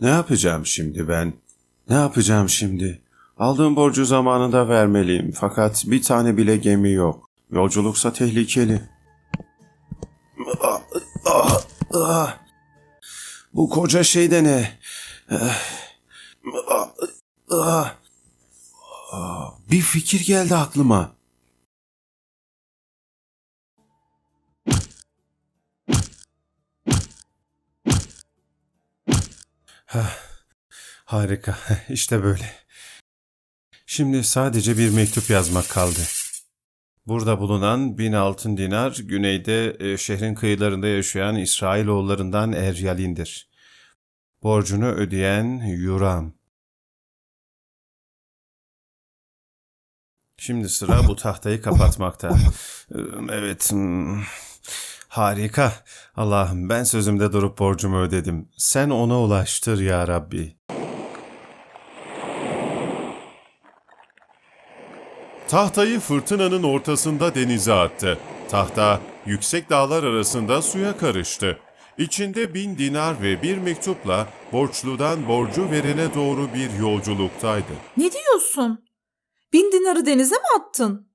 Ne yapacağım şimdi ben? Ne yapacağım şimdi? Aldığım borcu zamanında vermeliyim fakat bir tane bile gemi yok. Yolculuksa tehlikeli. Bu koca şey de ne? Bir fikir geldi aklıma. Hah, Harika. İşte böyle. Şimdi sadece bir mektup yazmak kaldı. Burada bulunan bin altın dinar güneyde e, şehrin kıyılarında yaşayan İsrailoğullarından Eryalin'dir. Borcunu ödeyen Yuram. Şimdi sıra bu tahtayı kapatmakta. Evet. Harika. Allah'ım ben sözümde durup borcumu ödedim. Sen ona ulaştır ya Rabbi. Tahtayı fırtınanın ortasında denize attı. Tahta yüksek dağlar arasında suya karıştı. İçinde bin dinar ve bir mektupla borçludan borcu verene doğru bir yolculuktaydı. Ne diyorsun? Bin dinarı denize mi attın?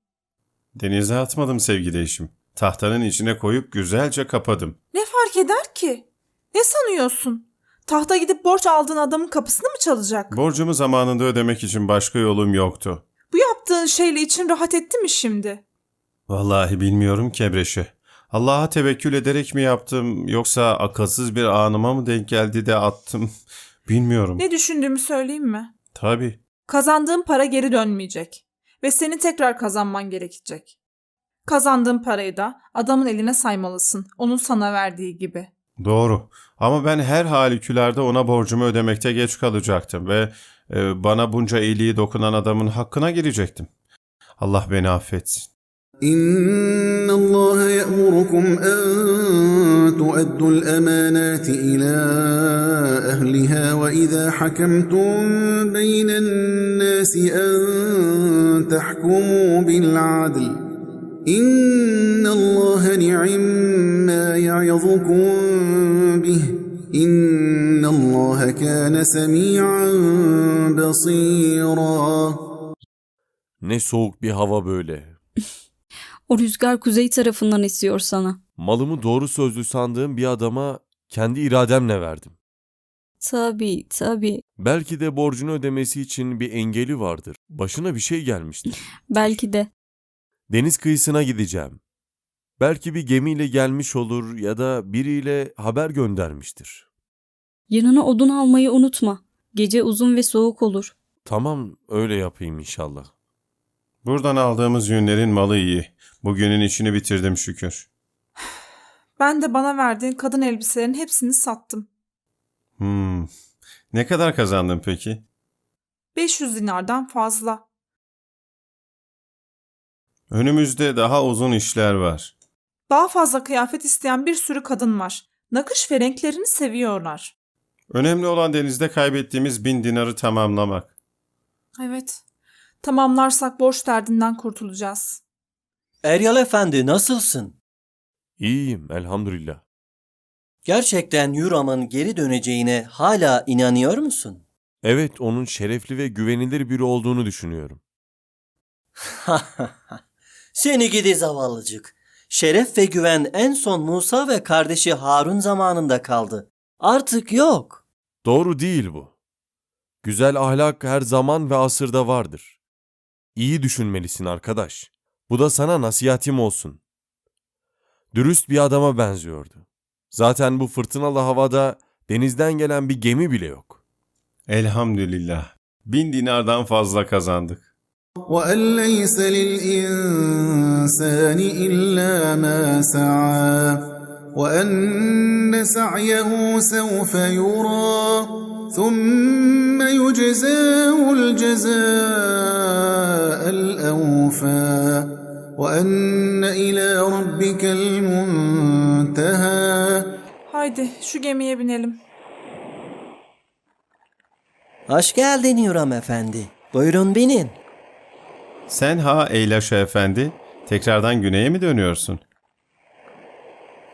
Denize atmadım sevgili eşim. Tahtanın içine koyup güzelce kapadım. Ne fark eder ki? Ne sanıyorsun? Tahta gidip borç aldığın adamın kapısını mı çalacak? Borcumu zamanında ödemek için başka yolum yoktu. Bu yaptığın şeyle için rahat etti mi şimdi? Vallahi bilmiyorum Kebreşi. Allah'a tevekkül ederek mi yaptım yoksa akılsız bir anıma mı denk geldi de attım bilmiyorum. Ne düşündüğümü söyleyeyim mi? Tabii. Kazandığın para geri dönmeyecek ve senin tekrar kazanman gerekecek. Kazandığın parayı da adamın eline saymalısın. Onun sana verdiği gibi. Doğru. Ama ben her halükülerde ona borcumu ödemekte geç kalacaktım ve e, bana bunca iyiliği dokunan adamın hakkına girecektim. Allah beni affetsin. İnna Allah ya'murukum en tu'addu al-amanati ila ahliha ve iza hakamtum beyne'n nasi en tahkumu bil adl. إن الله نعم ما يعظكم به إن الله كان سميعا بصيرا Ne soğuk bir hava böyle. O rüzgar kuzey tarafından esiyor sana. Malımı doğru sözlü sandığım bir adama kendi irademle verdim. Tabii, tabii. Belki de borcunu ödemesi için bir engeli vardır. Başına bir şey gelmiştir. Belki de. Deniz kıyısına gideceğim. Belki bir gemiyle gelmiş olur ya da biriyle haber göndermiştir. Yanına odun almayı unutma. Gece uzun ve soğuk olur. Tamam öyle yapayım inşallah. Buradan aldığımız yünlerin malı iyi. Bugünün işini bitirdim şükür. Ben de bana verdiğin kadın elbiselerin hepsini sattım. Hmm. Ne kadar kazandın peki? 500 dinardan fazla. Önümüzde daha uzun işler var. Daha fazla kıyafet isteyen bir sürü kadın var. Nakış ve renklerini seviyorlar. Önemli olan denizde kaybettiğimiz bin dinarı tamamlamak. Evet. Tamamlarsak borç derdinden kurtulacağız. Eryal Efendi nasılsın? İyiyim elhamdülillah. Gerçekten Yuram'ın geri döneceğine hala inanıyor musun? Evet onun şerefli ve güvenilir biri olduğunu düşünüyorum. Seni gidi zavallıcık. Şeref ve güven en son Musa ve kardeşi Harun zamanında kaldı. Artık yok. Doğru değil bu. Güzel ahlak her zaman ve asırda vardır. İyi düşünmelisin arkadaş. Bu da sana nasihatim olsun. Dürüst bir adama benziyordu. Zaten bu fırtınalı havada denizden gelen bir gemi bile yok. Elhamdülillah. Bin dinardan fazla kazandık. وأن ليس للإنسان إلا ما سعى وأن سعيه سوف يرى ثم يجزاه الجزاء الأوفى وأن إلى ربك المنتهى Haydi şu gemiye binelim. Hoş geldin Yuram Efendi. Buyurun binin. Sen ha Eylaşa Efendi, tekrardan güneye mi dönüyorsun?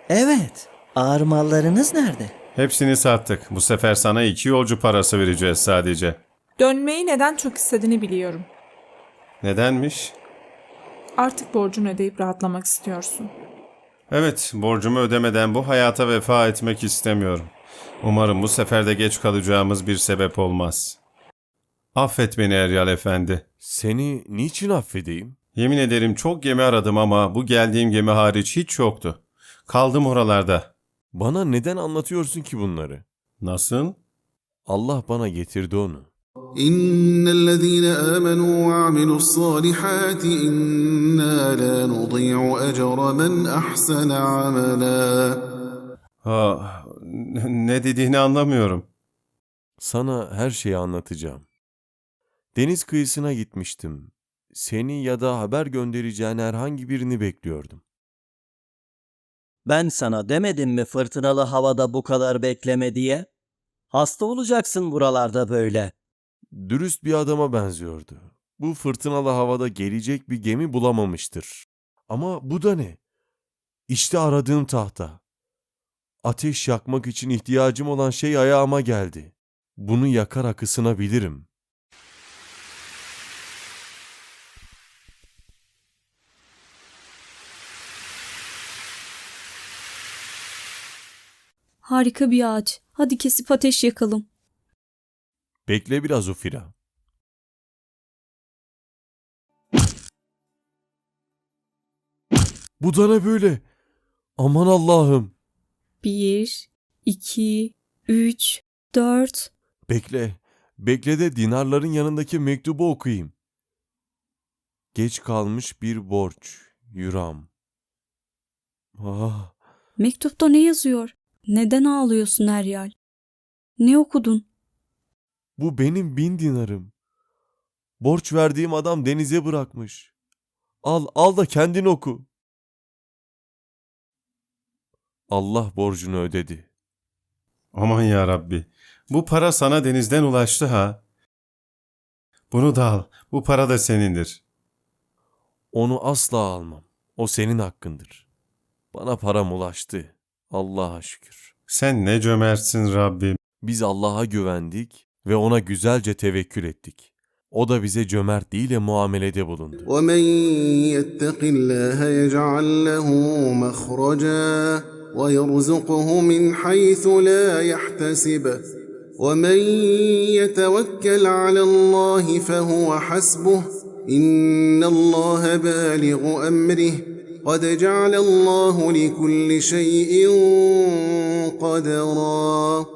Evet. Ağır mallarınız nerede? Hepsini sattık. Bu sefer sana iki yolcu parası vereceğiz sadece. Dönmeyi neden çok istediğini biliyorum. Nedenmiş? Artık borcunu ödeyip rahatlamak istiyorsun. Evet, borcumu ödemeden bu hayata vefa etmek istemiyorum. Umarım bu sefer de geç kalacağımız bir sebep olmaz. Affet beni Eryal Efendi. Seni niçin affedeyim? Yemin ederim çok gemi aradım ama bu geldiğim gemi hariç hiç yoktu. Kaldım oralarda. Bana neden anlatıyorsun ki bunları? Nasıl? Allah bana getirdi onu. إن الذين آمنوا وعملوا الصالحات إنا لا نضيع أجر من أحسن عملا Ha, ne dediğini anlamıyorum. Sana her şeyi anlatacağım. Deniz kıyısına gitmiştim. Seni ya da haber göndereceğin herhangi birini bekliyordum. Ben sana demedim mi fırtınalı havada bu kadar bekleme diye? Hasta olacaksın buralarda böyle. Dürüst bir adama benziyordu. Bu fırtınalı havada gelecek bir gemi bulamamıştır. Ama bu da ne? İşte aradığım tahta. Ateş yakmak için ihtiyacım olan şey ayağıma geldi. Bunu yakarak ısınabilirim. Harika bir ağaç. Hadi kesip ateş yakalım. Bekle biraz Ufira. Bu da ne böyle? Aman Allah'ım. Bir, iki, üç, dört. Bekle. Bekle de dinarların yanındaki mektubu okuyayım. Geç kalmış bir borç. Yuram. Ah, Mektupta ne yazıyor? Neden ağlıyorsun Eryal? Ne okudun? bu benim bin dinarım. Borç verdiğim adam denize bırakmış. Al, al da kendin oku. Allah borcunu ödedi. Aman ya Rabbi. Bu para sana denizden ulaştı ha. Bunu da al. Bu para da senindir. Onu asla almam. O senin hakkındır. Bana param ulaştı. Allah'a şükür. Sen ne cömertsin Rabbim. Biz Allah'a güvendik ve ona güzelce tevekkül ettik. O da bize cömertliğiyle muamelede bulundu. ومن يتق الله يجعل له مخرجا ويرزقه من حيث لا يحتسب ومن يتوكل على الله فهو حسبه إن الله بالغ أمره قد جعل الله لكل شيء قدرا.